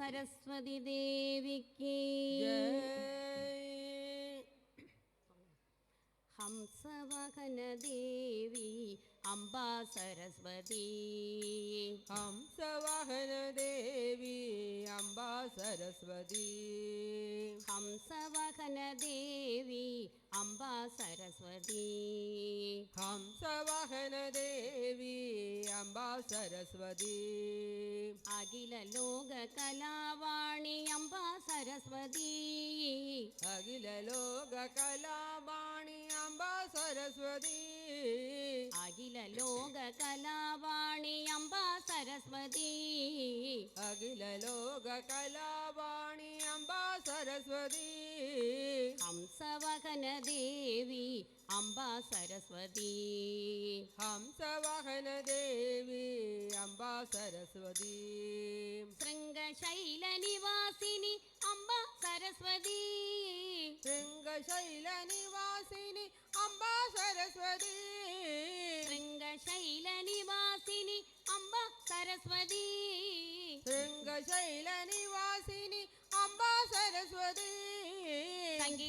സരസ്വതി ദേവിക്ക്. ഹംസവഹന ദേവി അംബാ സരസ്വതി. ഹംസവഹന ദേവി അംബാ സരസ്വതി. ഹംസവഹന ദേവി അംബാ സരസ്വതി ഹംസവാഹന ദേവി അംബാ സരസ്വതി അഖില ലോക കലാവാണി അംബാ സരസ്വതി അഖില ലോക കലാവാണി അംബാ സരസ്വതി അഖില ലോക കലാവാണി അംബാ സരസ്വതി അഖില ലോക കലാവാണി അംബാ സരസ്വതി അംബ സരസ്വതി. ഹംസവാഹന ദേവി അംബ സരസ്വതി. ശൃംഗശൈല നിവാസിനി അംബ സരസ്വതി. ശൃംഗശൈല നിവാസിനി അംബ സരസ്വതി.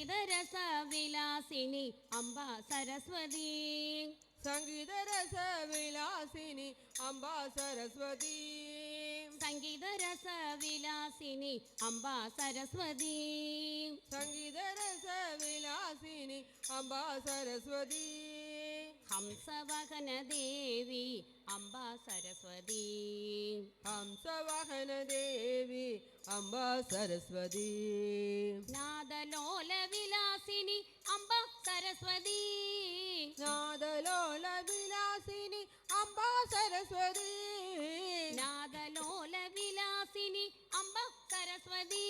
சங்கீதரச விலாசினி அம்பா சரஸ்வதி. சங்கீதரச விலாசினி அம்பா சரஸ்வதி. சங்கீதரச விலாசினி அம்பா சரஸ்வதி. சங்கீதரச விலாசினி அம்பா சரஸ்வதி. ஹம்சவகன தேவி அம்பா சரஸ்வதி. ஹம்சவகன தேவி அம்பா சரஸ்வதி. நாதலோ சரஸ்வதி. நாதலோல விலாசினி அம்பா சரஸ்வதி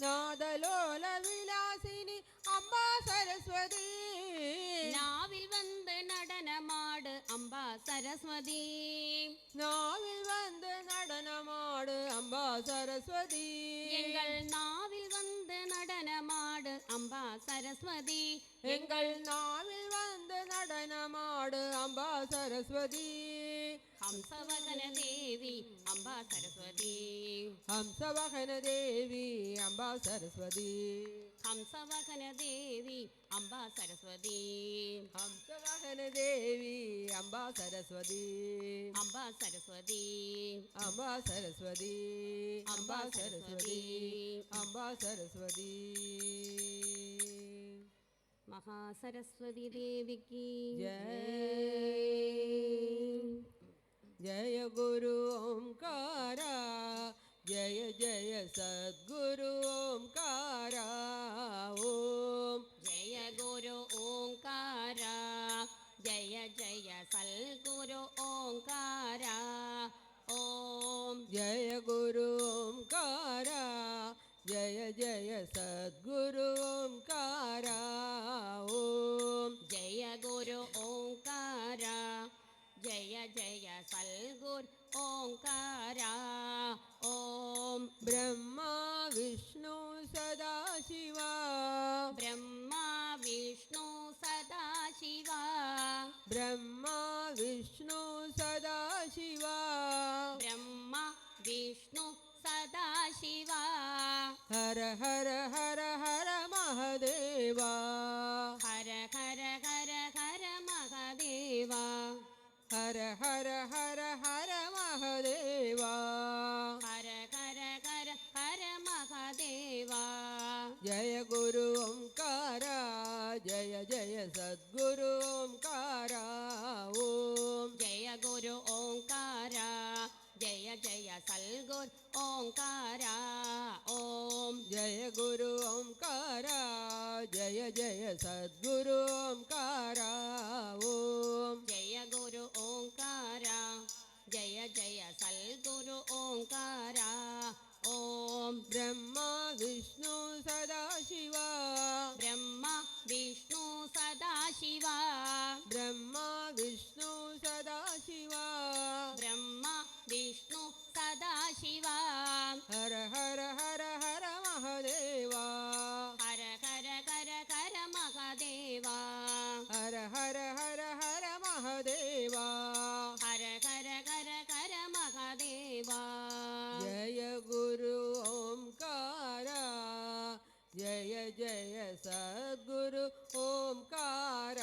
நாதலோல விலாசினி அம்பா சரஸ்வதி நாவில் வந்து நடனமாடு அம்பா சரஸ்வதி நாவில் வந்து நடனமாடு அம்பா சரஸ்வதி எங்கள் நாவில் வந்து நடன அம்பா சரஸ்வதி. எங்கள் நாவில் வந்து நடனமாடு அம்பா சரஸ்வதி. ஹம்சவகன தேவி அம்பா சரஸ்வதி. ஹம்சவகன தேவி அம்பா சரஸ்வதி. ஹம்சவகன தேவி அம்பா சரஸ்வதி. ஹம்சவகன தேவி அம்பா சரஸ்வதி. அம்பா சரஸ்வதி. அம்பா சரஸ்வதி. அம்பா சரஸ்வதி. அம்பா சரஸ்வதி. மகா சரஸ்வதி தேவிக்கு. ஜய குரு ஓம்காரா. ஜய ஜய சத்குரு ஓம்காரா. ജയ സൽഗുരു ഓംകാര ഓം ജയ ഗുരു ഓംകാര ജയ ജയ സദ്ഗുരു ഓംകാര ഓം ജയ ഗുരു ഓംകാര ജയ ജയ സൽഗുരു ഓംകാര ഓം ബ്രഹ്മ ब्रह्मा विष्णु सदाशिवा ब्रह्मा विष्णु सदाशिवा हर हर हर हर महादेवा हर हर हर हर महादेवा हर हर हर हर महादेवा గురు ఓంకార ఓం జయ గురు ఓంకార జయ జయ సల్గురు ఓంకార ఓం జయ గురు ఓంకార జయ జయ సద్గురు ఓంకార ఓం జయ గురు ఓంకార జయ జయ సల్గురు ఓంకార ॐ ब्रह्मा विष्णु सदाशिवा ब्रह्मा विष्णु सदाशिवा ब्रह्मा विष्णु सदाशिवा ब्रह्मा विष्णु सदाशिवा हर हर हर हर कर महादेवा। जय गुरु ओंकार। जय जय सद्गुरु ओंकार।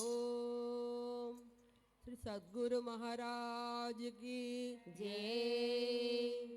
ओम श्री सद्गुरु महाराज की जय।